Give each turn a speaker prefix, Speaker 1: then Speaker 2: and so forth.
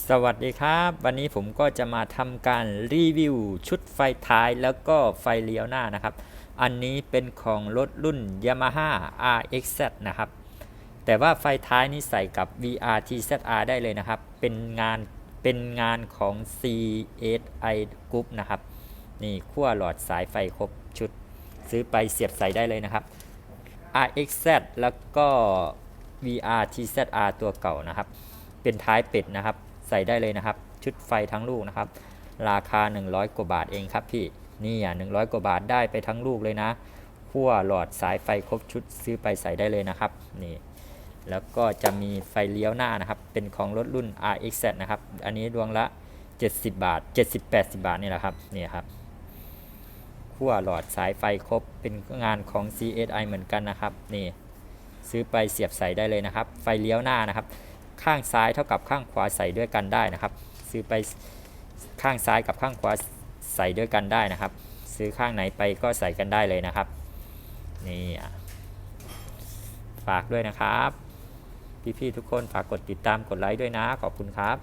Speaker 1: สวัสดีครับ วันนี้ผมก็จะมาทำการรีวิวชุดไฟท้ายแล้วก็ไฟเลี้ยวหน้านะครับ อันนี้เป็นของรถรุ่น Yamaha RXZ นะครับ แต่ว่าไฟท้ายนี้ใส่กับ VRTZR ได้เลยนะครับ เป็นงานเป็นงานของ CSI Group นะครับ นี่ขั้วหลอดสายไฟครบชุดซื้อไปเสียบใส่ได้เลยนะครับ RXZ แล้วก็ VRTZR ตัวเก่านะครับ เป็นท้ายเป็ดนะครับ ใส่ได้เลยนะครับ ชุดไฟทั้งลูกนะครับ ราคา 100 กว่าบาทเองครับพี่นี่อะ100 กว่าบาทได้ไปทั้งลูกเลยนะขั้วหลอดสายไฟครบชุดซื้อไปใส่ได้เลยนะครับนี่แล้วก็จะมีไฟเลี้ยวหน้านะครับ เป็นของรถรุ่น RX นะครับ อันนี้ดวงละ 70 บาท 70-80 บาทนี่แหละครับนี่ครับขั้วหลอดสายไฟครบเป็นงานของ CSI เหมือนกันนะครับนี่ซื้อไปเสียบใส่ได้เลยนะครับ ไฟเลี้ยวหน้านะครับ ข้างซ้ายเท่ากับข้างขวาใส่ด้วยกันได้นะครับ ซื้อไปข้างซ้ายกับข้างขวาใส่ด้วยกันได้นะครับ ซื้อข้างไหนไปก็ใส่กันได้เลยนะครับนี่ฝากด้วยนะครับ พี่ๆทุกคนฝากกดติดตามกดไลค์ด้วยนะ ขอบคุณครับ